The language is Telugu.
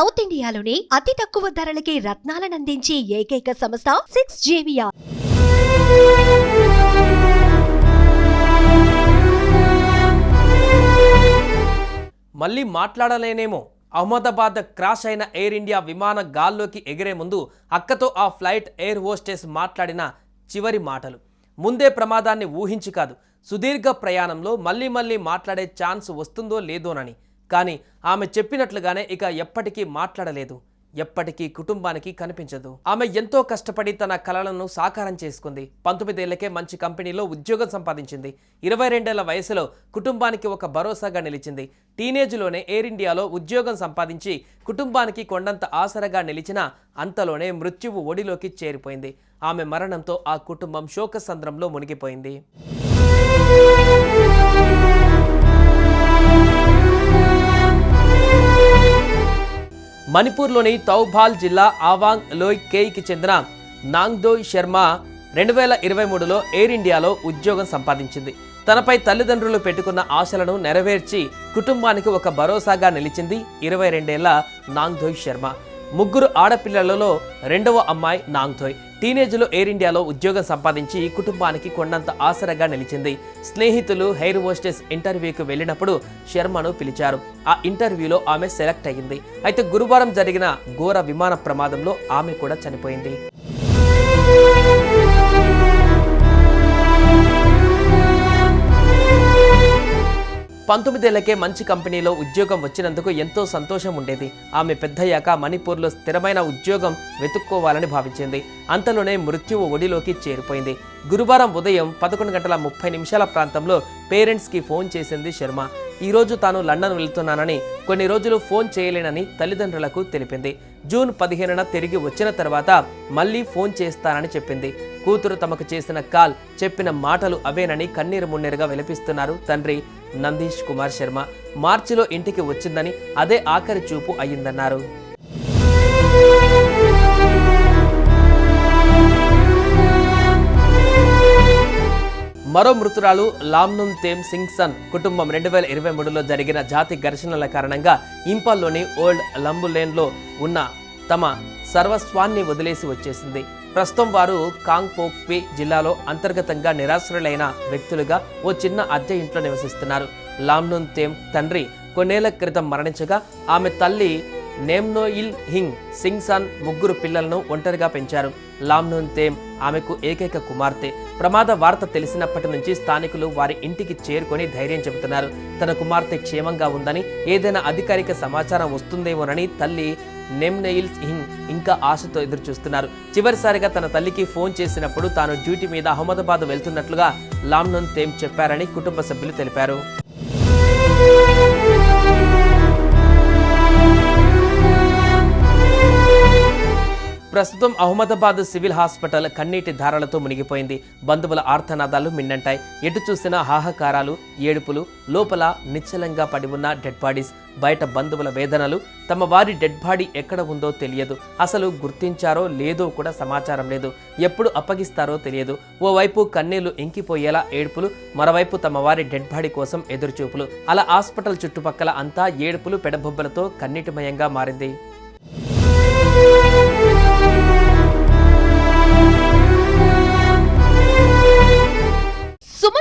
సౌత్ ఇండియాలోని అతి తక్కువ ధరలకి రత్నాలనందించే ఏకైక సంస్థ సిక్స్ జేవియా మళ్ళీ మాట్లాడలేనేమో. అహ్మదాబాద్ క్రాష్ అయిన ఎయిర్ ఇండియా విమాన గాల్లోకి ఎగిరే ముందు అక్కతో ఆ ఫ్లైట్ ఎయిర్ హోస్టెస్ మాట్లాడిన చివరి మాటలు. ముందే ప్రమాదాన్ని ఊహించి కాదు సుదీర్ఘ ప్రయాణంలో మళ్ళీ మళ్ళీ మాట్లాడే ఛాన్స్ వస్తుందో లేదోనని కానీ ఆమె చెప్పినట్లుగానే ఇక ఎప్పటికీ మాట్లాడలేదు. ఎప్పటికీ కుటుంబానికి కనిపించదు. ఆమె ఎంతో కష్టపడి తన కలలను సాకారం చేసుకుంది. పంతొమ్మిదేళ్ళకే మంచి కంపెనీలో ఉద్యోగం సంపాదించింది. ఇరవై రెండేళ్ళ వయసులో కుటుంబానికి ఒక భరోసాగా నిలిచింది. టీనేజ్లోనే ఎయిర్ ఇండియాలో ఉద్యోగం సంపాదించి కుటుంబానికి కొండంత ఆసరగా నిలిచిన అంతలోనే మృత్యువు ఒడిలోకి చేరిపోయింది. ఆమె మరణంతో ఆ కుటుంబం శోకసంద్రంలో మునిగిపోయింది. మణిపూర్లోని తౌబాల్ జిల్లా ఆవాంగ్ లోయ్ కేయికి చెందిన నాంగ్దోయ్ శర్మ రెండు వేల ఇరవై మూడులో ఎయిర్ ఇండియాలో ఉద్యోగం సంపాదించింది. తనపై తల్లిదండ్రులు పెట్టుకున్న ఆశలను నెరవేర్చి కుటుంబానికి ఒక భరోసాగా నిలిచింది ఇరవై రెండేళ్ళ నాంగ్ధోయ్ శర్మ. ముగ్గురు ఆడపిల్లలలో రెండవ అమ్మాయి నాంగ్ధోయ్ టీనేజ్లో ఎయిర్ ఇండియాలో ఉద్యోగం సంపాదించి కుటుంబానికి కొండంత ఆసరగా నిలిచింది. స్నేహితులు హెయిర్ హోస్టెస్ ఇంటర్వ్యూకి వెళ్ళినప్పుడు శర్మను పిలిచారు. ఆ ఇంటర్వ్యూలో ఆమె సెలెక్ట్ అయింది అయితే గురువారం జరిగిన ఘోర విమాన ప్రమాదంలో ఆమె కూడా చనిపోయింది. పంతొమ్మిదేళ్ళకే మంచి కంపెనీలో ఉద్యోగం వచ్చినందుకు ఎంతో సంతోషం ఉండేది. ఆమె పెద్దయ్యాక మణిపూర్లో స్థిరమైన ఉద్యోగం వెతుక్కోవాలని భావించింది. అంతలోనే మృత్యువు ఒడిలోకి చేరిపోయింది. గురువారం ఉదయం పదకొండు గంటల ముప్పై నిమిషాల ప్రాంతంలో పేరెంట్స్కి ఫోన్ చేసింది శర్మ. ఈరోజు తాను లండన్ వెళ్తున్నానని కొన్ని రోజులు ఫోన్ చేయలేనని తల్లిదండ్రులకు తెలిపింది. జూన్ పదిహేనున తిరిగి వచ్చిన తర్వాత మళ్ళీ ఫోన్ చేస్తానని చెప్పింది. కూతురు తమకు చేసిన కాల్ చెప్పిన మాటలు అవేనని కన్నీరు మున్నీరుగా విలపిస్తున్నారు తండ్రి. నందీష్ కుమార్ శర్మ మార్చిలో ఇంటికి వచ్చిందని అదే ఆఖరి చూపు అయ్యిందన్నారు. మరో మృతురాలు లామ్నుమ్ తేమ్ సింగ్ సన్ కుటుంబం రెండు వేల ఇరవై మూడులో జరిగిన జాతి ఘర్షణల కారణంగా ఇంపాల్లోని ఓల్డ్ లంబులేన్లో ఉన్న తమ సర్వస్వాన్ని వదిలేసి వచ్చేసింది. ప్రస్తుతం వారు కాంగ్పోక్పి జిల్లాలో అంతర్గతంగా నిరాశ్రులైన వ్యక్తులుగా ఓ చిన్న అద్దె ఇంట్లో నివసిస్తున్నారు. లామ్నున్ తేమ్ తండ్రి కొన్నేళ్ళ క్రితం మరణించగా ఆమె తల్లి నేమ్నోయిల్ హింగ్ సింగ్సాన్ ముగ్గురు పిల్లలను ఒంటరిగా పెంచారు. లామ్నోన్ తేమ్ ఆమెకు ఏకైక కుమార్తె. ప్రమాద వార్త తెలిసినప్పటి నుంచి స్థానికులు వారి ఇంటికి చేరుకొని ధైర్యం చెబుతున్నారు. తన కుమార్తె క్షేమంగా ఉందని ఏదైనా అధికారిక సమాచారం వస్తుందేమోనని తల్లి నెమ్నెయిల్ హింగ్ ఇంకా ఆశతో ఎదురు చూస్తున్నారు చివరిసారిగా తన తల్లికి ఫోన్ చేసినప్పుడు తాను డ్యూటీ మీద అహ్మదాబాద్ వెళ్తున్నట్లుగా లామ్నోన్ తేమ్ చెప్పారని కుటుంబ సభ్యులు తెలిపారు. ప్రస్తుతం అహ్మదాబాద్ సివిల్ హాస్పిటల్ కన్నీటి ధారలతో మునిగిపోయింది. బంధువుల ఆర్తనాదాలు మిన్నంటాయి. ఎటు చూసినా హాహాకారాలు ఏడుపులు లోపల నిశ్చలంగా పడి ఉన్న డెడ్ బాడీస్ బయట బంధువుల వేదనలు తమ వారి డెడ్ బాడీ ఎక్కడ ఉందో తెలియదు. అసలు గుర్తించారో లేదో కూడా సమాచారం లేదు. ఎప్పుడు అప్పగిస్తారో తెలియదు. ఓవైపు కన్నీళ్ళు ఇంకిపోయేలా ఏడుపులు మరోవైపు తమ వారి డెడ్ బాడీ కోసం ఎదురుచూపులు. అలా హాస్పిటల్ చుట్టుపక్కల అంతా ఏడుపులు పెడబొబ్బలతో కన్నీటిమయంగా మారింది.